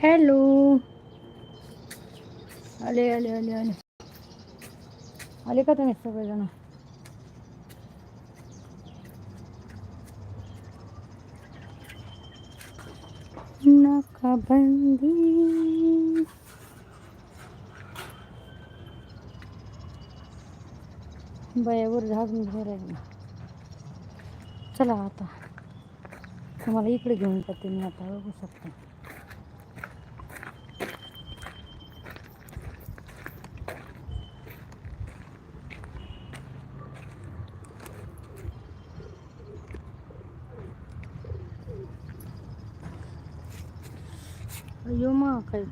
Hello आले आले आले आले. आले का तुम्ही सगळेजण? नका बंदी बयावर झाडून भरायला चला आता. तुम्हाला इकडे घेऊन जाते मी आता बघू शकते. अयो मग काय?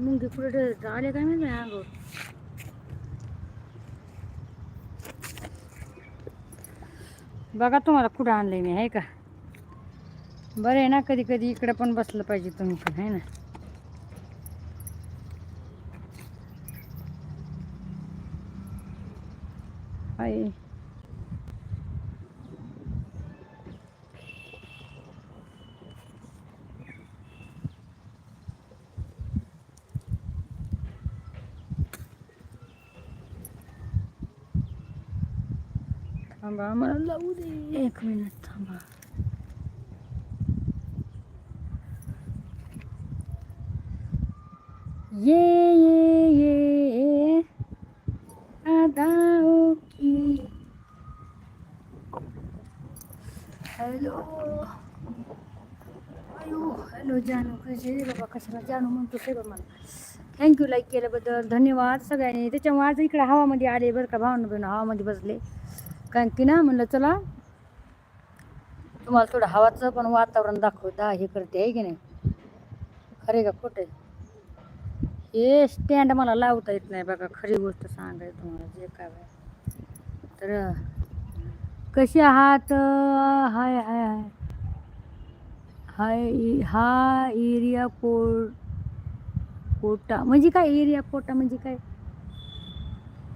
मुंगी कुठे आले काय माहिती अंगावर? बघा तुम्हाला कुठं आणलं मी आहे का? बरं आहे ना कधी कधी इकडं पण बसलं पाहिजे तुम्ही पण आहे ना? आहे थांबा मला लावू दे. एक मिनिट थांबा. ये ये ये अदाओं की हॅलो अयो हॅलो जानू कसे बाबा? कशाला जानू म्हणतो ते बाबा मला. थँक्यू लाईक केल्याबद्दल. धन्यवाद सगळ्यांनी. त्याच्यामुळे आज इकडे हवामध्ये आले बरं का? भावना बहिण हवामध्ये बसले. कारण की ना म्हणलं चला तुम्हाला थोडं हवाचं पण वातावरण दाखवता हे करते आहे की नाही? खरे का खोटे हे स्टँड मला लावता येत नाही बघा खरी गोष्ट सांगाय तुम्हाला जे काय बाय तर कसे आहात? हाय हाय हाय. हाय हा एरिया कोड कोटा म्हणजे काय एरिया कोटा म्हणजे काय?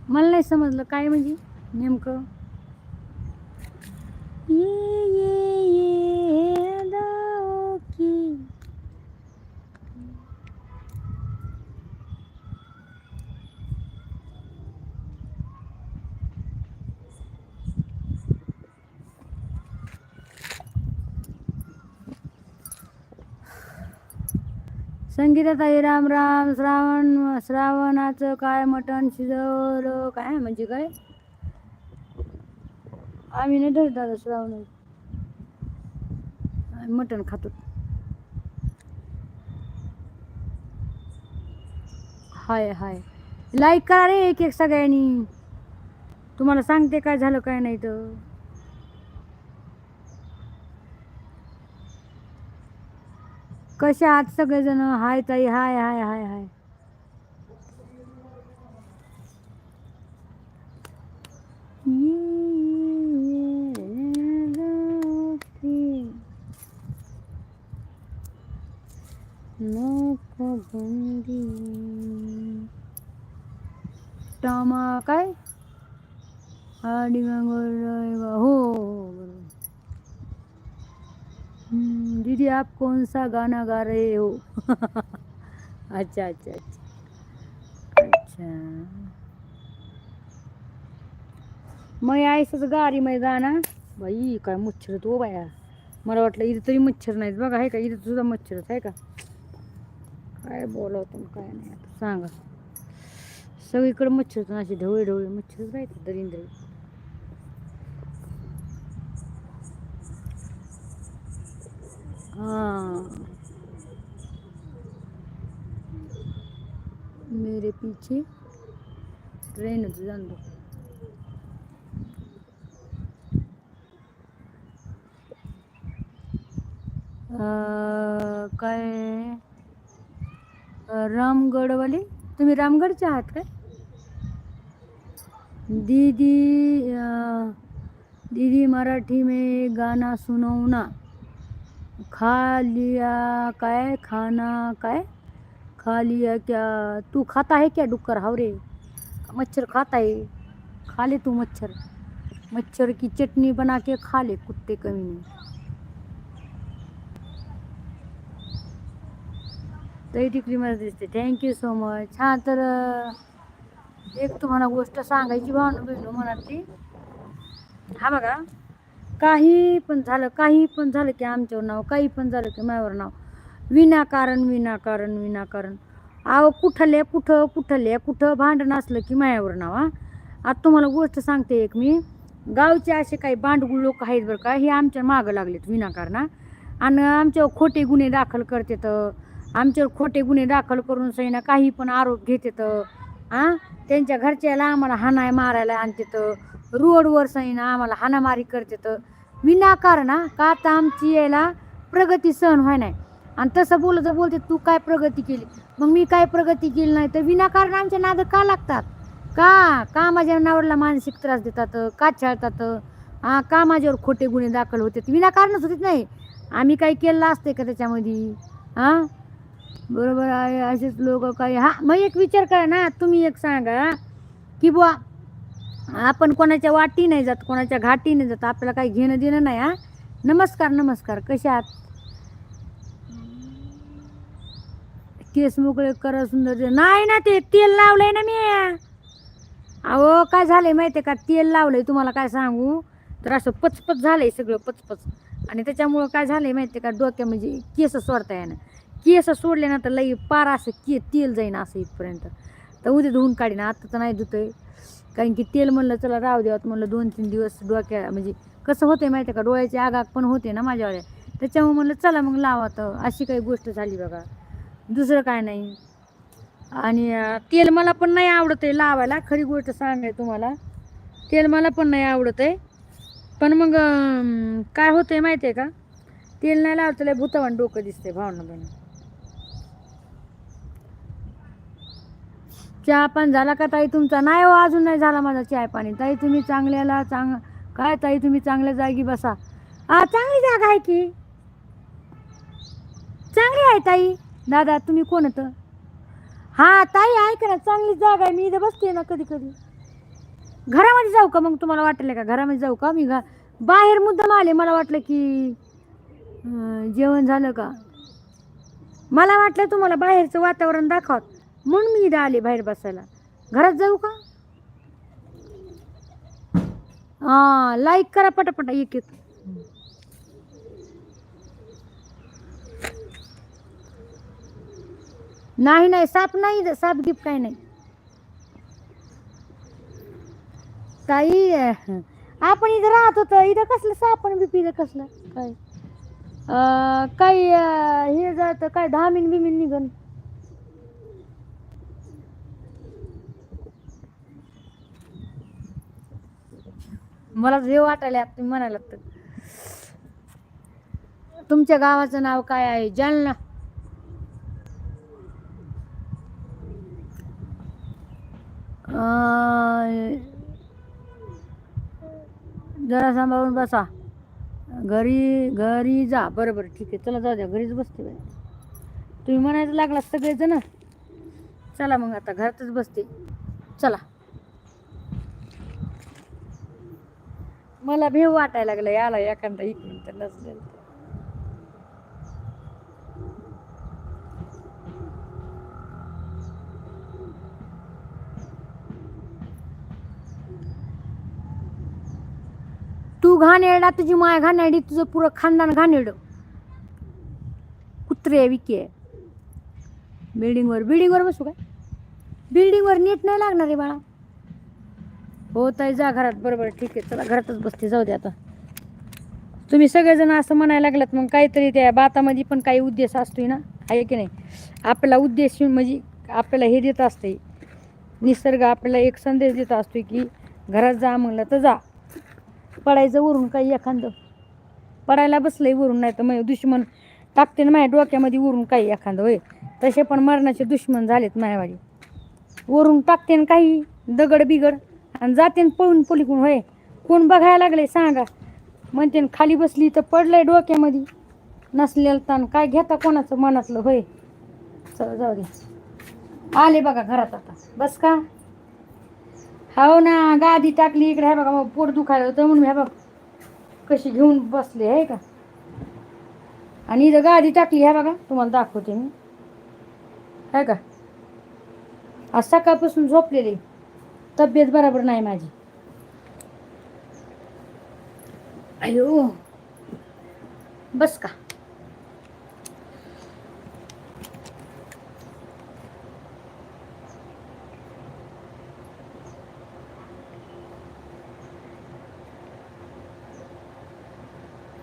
मला नाही समजलं काय म्हणजे नेमकं? ये ये ये अदाओं की संगीताताई राम राम श्रावण श्रावणाचं काय मटण शिजवलं काय म्हणजे काय आम्ही नाही धरत दादा श्रावण. आम्ही मटण खातो. हाय हाय. लाईक करा रे एक एक सगळ्यांनी. तुम्हाला सांगते काय झालं काय नाही तर. कसे आहात सगळेजण? हाय ताई हाय हाय हाय हाय. नोकबंदी. टामा काय? आडी हो हो दीदी आप कौन सा गाना गा रहे हो? अच्छा अच्छा अच्छा. अच्छा. मग आयसच गारी मै गाणं. बाई काय मच्छर तो हो बाया. मला वाटलं इथं तरी मच्छर नाहीत बघा आहे का? इथं सुद्धा मच्छरच आहे का? काय बोलावं काय नाही आता. सांगा. सगळीकडे मच्छर अशी ढवळी ढवळी मच्छरच राहतात दरिंद्र. हां. मेरे पीछे ट्रेन जाणतो दो काय? रामगडवाले तुम्ही रामगडचे आहात काय दीदी दीदी मराठी में गाना सुनाओ ना। खा लिया काय? खाना काय? खा लिया क्या? तू खाता है क्या डुक्कर हावरे? मच्छर खाता है? खा ले तू मच्छर। मच्छर की चटनी बना के खा ले कुत्ते कमी तही टिकली मला दिसते. थँक्यू सो मच हां तर एक तुम्हाला गोष्ट सांगायची भावना भेटलो मनातली हा बघा काही पण झालं काही पण झालं की आमच्यावर नाव काही पण झालं की माझ्यावर नाव. विनाकारण विनाकारण विनाकारण. अहो कुठले कुठं कुठले कुठं भांडण असलं की मायावर नाव हा. आता तुम्हाला गोष्ट सांगते एक मी. गावचे असे काही भांडगुळ लोक आहेत बरं का हे आमच्या मागं लागलेत विनाकारणा आणि आमच्यावर खोटे गुन्हे दाखल करतात. आमच्यावर खोटे गुन्हे दाखल करून सैना काही पण आरोप घेतात हां त्यांच्या घरच्याला आम्हाला हाणाय मारायला आणतात रोडवर सैना आम्हाला हाणामारी करतात विनाकारण का आता आमची यायला प्रगती सहन व्हाय नाही. आणि तसं बोलत बोलते तू काय प्रगती केली? मग मी काय प्रगती केली नाही तर विनाकारण आमच्या नाद का लागतात? का? का माझ्या नावाला मानसिक त्रास देतात? का छळतात? हा का माझ्यावर खोटे गुन्हे दाखल होते विनाकारणच होते नाही. आम्ही काही केलं असते का त्याच्यामध्ये? हां बरोबर आहे असेच लोक काही. हा मग एक विचार करा ना तुम्ही एक सांगा की बुवा आपण कोणाच्या वाटी नाही जात कोणाच्या घाटी नाही जात आपल्याला काही घेणं देणं नाही हा? नमस्कार नमस्कार कशा केस मोकळे करा सुंदर नाही ना ते तेल लावलंय ना मी. अहो काय झालंय माहितीये का? तेल लावलंय तुम्हाला काय सांगू? तर असं पचपच झालंय सगळं पचपच. आणि त्याच्यामुळं काय झालंय माहितीये का? डोक्या म्हणजे केस सोडता येणं केस सोडले ना तर लई पार असं के तेल जाईन असं इथपर्यंत. तर उद्या धुवून काढीन आता तर नाही धुतंय. कारण की तेल म्हणलं चला राव देवात म्हणलं दोन तीन दिवस डोक्या म्हणजे कसं होतंय माहिती आहे का? डोळ्याची आगाग पण होते ना माझ्यावर. त्याच्यामुळे म्हणलं चला मग लावा तर अशी काही गोष्ट झाली बघा. दुसरं काय नाही. आणि तेल मला पण नाही आवडत आहे लावायला. खरी गोष्ट सांगाय तुम्हाला. तेल मला पण नाही आवडत आहे पण मग काय काय होतंय माहिती आहे का? तेल नाही लावत लय भूतावान डोकं दिसते भावना बहिणी. चहा पण झाला का ताई तुमचा? नाही हो अजून नाही झाला माझा चहा पाणी ताई तुम्ही चांगल्याला चांग काय ताई तुम्ही चांगल्या जागी बसा. हा चांगली जागा आहे की? चांगली आहे ताई. दादा तुम्ही कोण होतं? हां ताई ऐक ना चांगली जागा आहे. मी इथं बसते ना कधी कधी घरामध्ये जाऊ का मग तुम्हाला वाटलं का? घरामध्ये जाऊ का? मी घा बाहेर मुद्दाम आले मला वाटलं की जेवण झालं का? मला वाटलं तुम्हाला बाहेरचं वातावरण दाखवत म्हणून मी इथं आले बाहेर बसायला. घरात जाऊ का? हा लाईक करा पटापटा एक एक. नाही नाही साप नाही साप गिप काय नाही. ताई आपण इथं राहत होतो. इथं कसलं सापण आणि बिपी इथं कसलं? काय? काय हे जात काय धामीन बिमीन निघन. मला हे वाटायला आता तुम्ही म्हणायला लागतं तुमच्या गावाचं नाव काय आहे? जालना. जरा सांभाळून बसा. घरी घरी जा. बरं बरं ठीक आहे. चला जाऊ द्या. घरीच बसते बाई. तुम्ही म्हणायचं लागला सगळेजण. चला मग आता घरातच बसते. चला. मला भेव वाटायला लागलं याला एखादा इकडून तर नसलेलं. तर. तू घाणेरडा तुझी माय घाणेरडी तुझं पुरं खानदान घाणेरड कुत्रे विके. बिल्डिंगवर बिल्डिंगवर बसू काय? बिल्डिंगवर नीट नाही लागणार रे बाळा. हो ताई जा घरात. बरोबर ठीक आहे. चला घरातच बसते. जाऊ दे आता. तुम्ही सगळेजण असं म्हणायला लागलात मग काहीतरी त्या बातामध्ये पण काही उद्देश असतोय ना? आहे की नाही? आपला उद्देश म्हणजे आपल्याला हे देत असते निसर्ग आपल्याला एक संदेश देत असतोय की घरात जा म्हणलं तर जा. पडायचं वरून काही एखादं. पडायला बसलंय वरून नाही तर मग दुश्मन टाकते ना माझ्या डोक्यामध्ये वरून काही एखादं होय? तसे पण मरणाचे दुश्मन झालेत माझ्यावाडी वरून टाकते ना काही दगड बिगड आणि जाते न पळून पलीकडून होय. कोण बघायला लागले सांगा. म्हणते खाली बसली तर पडलंय डोक्यामध्ये. नसलेलं ताण काय घेता कोणाचं मनातलं होय. चल जाऊ दे. आले बघा घरात आता. बस का? हो ना गादी टाकली इकडे आहे बघा मग पोट दुखायला होतं म्हणून ह्या बघ. कशी घेऊन बसले आहे का? आणि इथं गादी टाकली ह्या बघा तुम्हाला दाखवते मी. आहे का? आज सकाळपासून झोपलेली. तब्येत बरोबर नाही माझी. अयो. बस का.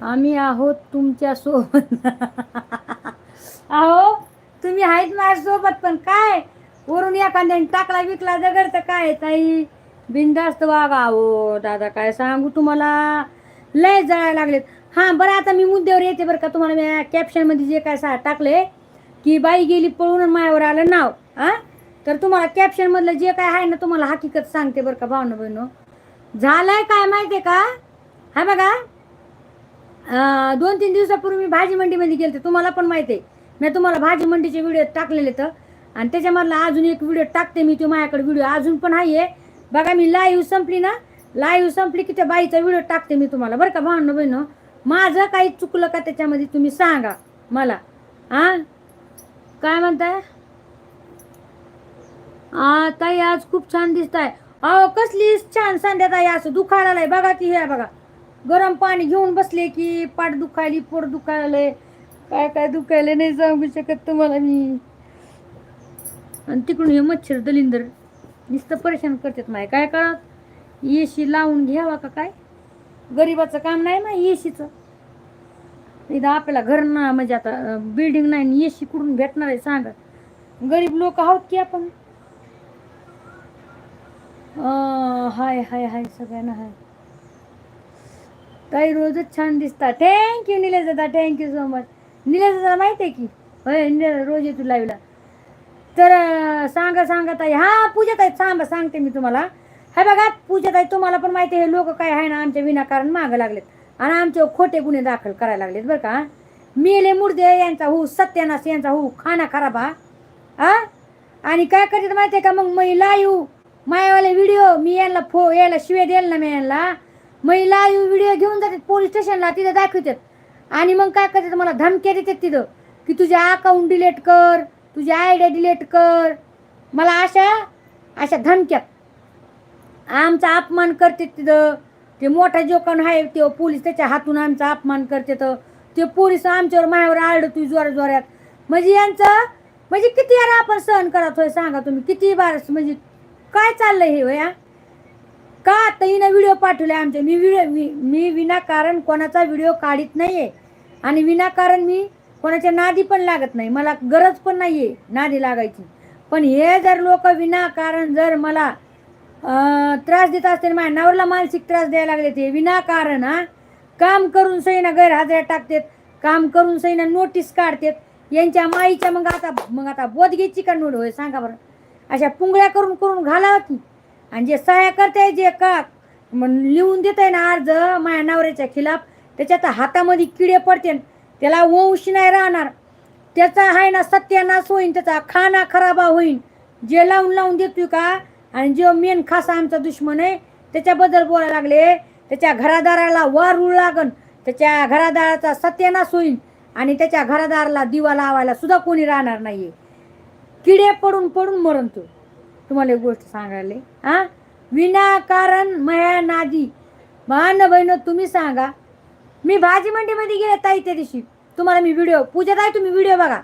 आम्ही आहोत तुमच्यासोबत आहो तुम्ही आहेत माझ्यासोबत पण काय? वरून एखाद्याने टाकला विकला जगर तर काय ताई? बिंदास्त वागा अहो दादा काय सांगू तुम्हाला? लय जळायला लागलेत. हां बरं आता मी मुद्द्यावर येते बरं का. तुम्हाला मी कॅप्शनमध्ये जे काय सा टाकले की बाई गेली पळून मायावर आलं नाव हां? तर तुम्हाला कॅप्शनमधलं जे काय आहे ना तुम्हाला हकीकत सांगते बरं का भावना बहिणो. झालंय काय माहिती आहे का? हा बघा. दोन तीन दिवसापूर्वी मी भाजी मंडीमध्ये गेलते तुम्हाला पण माहिती आहे. मी तुम्हाला भाजी मंडीचे व्हिडिओ टाकलेले तर आणि त्याच्यामधला अजून एक व्हिडिओ टाकते मी तो माझ्याकडे व्हिडिओ अजून पण आहे. बघा मी लाईव्ह संपली ना लाईव्ह संपली की त्या बाईचा व्हिडिओ टाकते मी तुम्हाला. बरं का भावनं बहिणं? माझं काही चुकलं का त्याच्यामध्ये तुम्ही सांगा मला. हां काय म्हणताय? ताई आज खूप छान दिसत आहे अहो कसली छान संध्याताई असं दुखायला आहे बघा की हे बघा. गरम पाणी घेऊन बसले की पाठ दुखायली पोट दुखायलंय. काय काय दुखायलं नाही सांगू शकत तुम्हाला मी. आणि तिकडून हे मच्छर दलिंदर नुसतं परेशान करतात माय. काय करत येशी लावून घ्यावा का काय? गरीबाचं काम नाही ना येशीचं इथं आपल्याला घर ना म्हणजे आता बिल्डिंग नाही येशी कुठून भेटणार आहे सांगा. गरीब लोक आहोत की आपण? हाय हाय हाय सगळ्यांना हाय. ताई रोजच छान दिसतात थँक्यू निलेश दादा. थँक्यू सो मच निलेश दादा माहिती आहे की? होय निलेश रोज येतो लाईव्हला तर सांगा सांगा ताई. हां पूजा ताई सांगा सांगते मी तुम्हाला. हे बघा पूजा ताई तुम्हाला पण माहिती आहे लोक काय आहे ना आमच्या विनाकारण मागं लागलेत. आणि आमचे खोटे गुन्हे दाखल करायला लागलेत बरं का मेले मुर्दे यांचा हो सत्यानाश यांचा हो खाना खराब हा. आणि काय करतात माहिती आहे का मग मी लाईव्ह मायावाले व्हिडिओ मी यांना फो यायला शिवे द्यायला ना मी यांना. मी लाईव्ह व्हिडिओ घेऊन जातात पोलीस स्टेशनला तिथं दाखवतात. आणि मग काय करतात मला धमक्या देतात तिथं की तुझे अकाउंट डिलीट कर. तुझी आयडिया डिलीट कर. मला अशा अशा धमक्यात. आमचा अपमान करते तिथं. ते मोठा जोकान आहे ते पोलीस त्याच्या हातून आमचा अपमान करते तर. ते पोलीस आमच्यावर मायावर आरडतोय जोरा जोरात. म्हणजे यांचं म्हणजे किती यार आपण सहन करत होय सांगा तुम्ही. किती बार म्हणजे काय चाललंय हे वया? का आता हिनं व्हिडिओ पाठवले आमचे? मी व्हिडिओ मी मी विनाकारण कोणाचा व्हिडिओ काढीत नाही आहे आणि विनाकारण मी कोणाच्या नादी पण लागत नाही. मला गरज पण नाही आहे नादी लागायची. पण हे जर लोक विनाकारण जर मला त्रास देत असतील माझ्या नवऱ्याला मानसिक त्रास द्यायला लागले ते विनाकारण हा. काम करून सईना गैरहाजऱ्या टाकतात. काम करून सईना नोटीस काढतात. यांच्या माईच्या मग आता मग आता बोध घ्यायची का नोड होय सांगा बरं. अशा पुंगळ्या करून करून घालावं की आणि जे सहाय्य करताय जे का मग लिहून देत आहे ना अर्ज माझ्या नवऱ्याच्या खिलाफ त्याच्यात हातामध्ये किडे पडते त्याला वंश नाही राहणार. त्याचा आहे ना सत्यानाश होईन त्याचा खाना खराबा होईन. जे लावून लावून देतोय का? आणि जो मेन खासा आमचा दुश्मन आहे त्याच्याबद्दल बोलायला लागले. त्याच्या घरादाराला वारू लागन. त्याच्या घरादाराचा सत्यानाश होईल आणि त्याच्या घरादाराला दिवा लावायला सुद्धा कोणी राहणार नाहीये. किडे पडून पडून मरण तो. तुम्हाला एक गोष्ट सांगायला हा? विनाकारण मया नादी. महान बहिण तुम्ही सांगा मी भाजी मंडीमध्ये गेले ताई त्या दिवशी. तुम्हाला मी व्हिडिओ पूजा ताई तुम्ही व्हिडिओ बघा.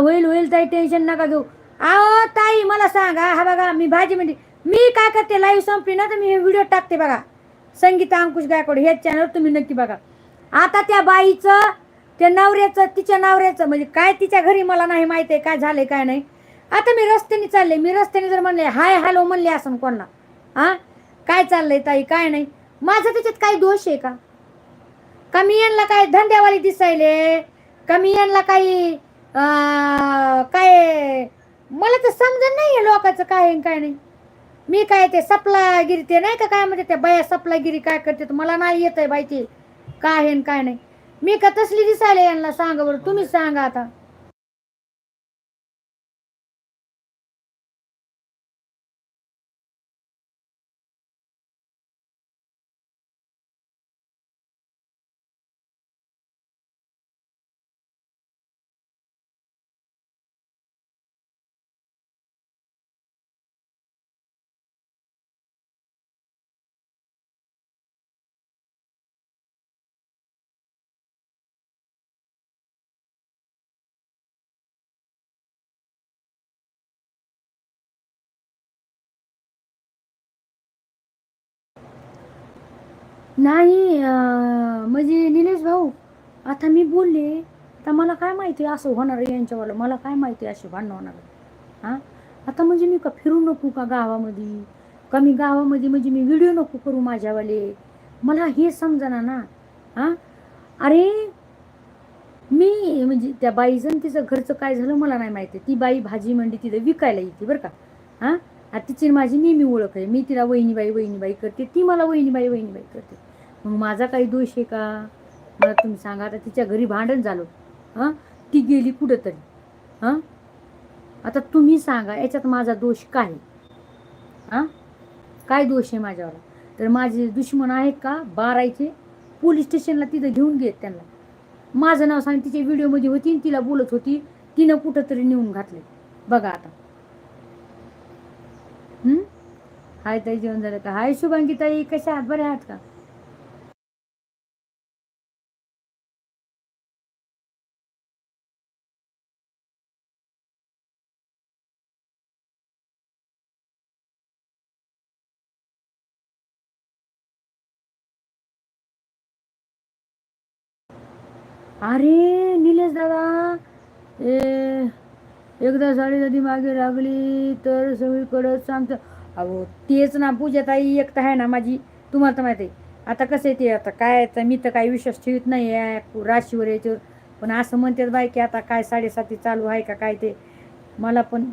होईल होईल ताई टेन्शन नका घेऊ. आहो ताई मला सांगा हा बघा मी भाजी मंडी मी काय करते लाईव्ह संपली ना तर मी व्हिडिओ टाकते बघा. संगीता अंकुश गायकवाड हेच चॅनल तुम्ही नक्की बघा. आता त्या बाईचं त्या नवऱ्याचं तिच्या नवऱ्याचं म्हणजे काय तिच्या घरी मला नाही माहिती आहे काय झालंय काय नाही. आता मी रस्त्याने चालले मी रस्त्याने जर म्हणले हाय हॅलो म्हणले असं कोणा हा? काय चाललंय ताई? काय नाही. माझा त्याच्यात काही दोष आहे का? का मी यांना काय धंद्यावाली दिसायले? का मी यांना काही काय मला तर समजत नाही आहे लोकांचं काय आहे काय नाही. मी काय ते सपलागिरी ते नाही का काय म्हणते त्या बाया सपलागिरी काय करते तर मला नाही येत आहे बाई ते. काय आहे काय नाही. मी का तसली दिसायला यांना सांगा बरं तुम्हीच सांगा आता. नाही म्हणजे निलेश भाऊ आता मी बोलले आता मला काय माहिती असं होणार आहे यांच्यावालं मला काय माहिती असे भांडणं होणार हां? आता म्हणजे मी का फिरू नको का गावामध्ये? का मी गावामध्ये म्हणजे मी व्हिडिओ नको करू माझ्यावाले. मला हे समजना ना हां? अरे मी म्हणजे त्या बाईचं तिचं घरचं काय झालं मला नाही माहिती. ती बाई भाजी मंडी तिथं विकायला येते बरं का हां? आता तिची माझी नेहमी ओळख आहे. मी तिला वहिनीबाई वहिनीबाई करते ती मला वहिनीबाई वहिनीबाई करते. मग माझा काही दोष आहे का? मला तुम्ही सांगा. आता तिच्या घरी भांडण झालं. हां? ती गेली कुठंतरी. हां? आता तुम्ही सांगा याच्यात माझा दोष काय? हां? काय दोष आहे माझ्यावर? तर माझे दुश्मन आहेत का? बारायचे. पोलीस स्टेशनला तिथं घेऊन घेत त्यांना. माझं नाव सांग तिच्या व्हिडिओमध्ये होती आणि तिला बोलत होती तिनं कुठंतरी नेऊन घातले बघा आता. हाय ताई जेवण झालं का? हाय शुभांगी ताई कशा आहात? बरे आहात का? अरे निलेश दादा ए एकदा साडी जरी मागे लागली तर सगळीकडं सांगतं अहो तेच ना पूजाताई एक तर आहे ना माझी. तुम्हाला तर माहिती आहे. आता कसं आहे ते आता काय तर मी तर काही विश्वास ठेवत नाही आहे. राशीवर याच्यावर. पण असं म्हणतात बाय की आता काय साडेसाती चालू आहे का काय ते. मला पण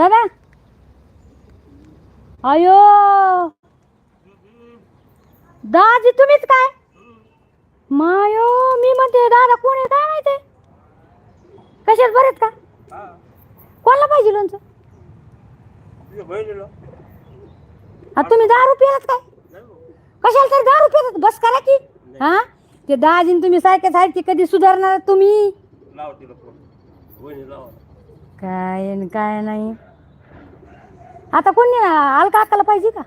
दादा. अयो. दाजी तुम्हीच काय? मायो मी म्हणते दादा कोण आहे? काय माहिती? कशात बरेत का? कोणाला पाहिजे लोणचं? आ, तुम्ही दहा रुपयालाच काय? कशाला तर दहा रुपयाला बस करा की. हा? ते दाजीन तुम्ही आहेत ते कधी सुधारणार तुम्ही? काय न काय नाही. आता कोणी का अक्काला पाहिजे का?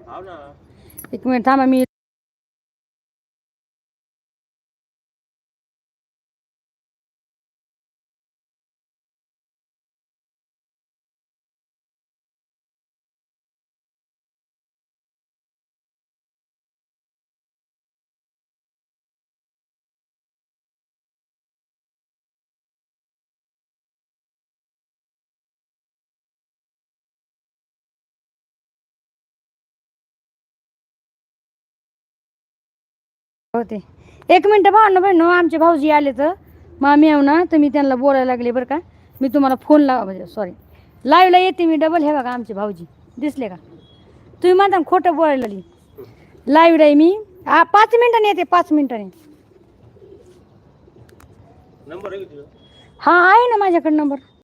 एक मिनिट थांबा मी होते. एक मिनटं भावना बहिण आमचे भाऊजी आले तर. मामी येऊ ना तुम्ही त्यांना बोलायला लागले बरं का. मी तुम्हाला फोन लावा म्हणजे सॉरी लाईव्हला येते मी डबल हे बघा आमचे भाऊजी. दिसले का? तुम्ही म्हणता खोटं बोलायला लाईव्हला आहे मी. पाच मिनिटांनी येते पाच मिनिटांनी. हा आहे ना माझ्याकडे नंबर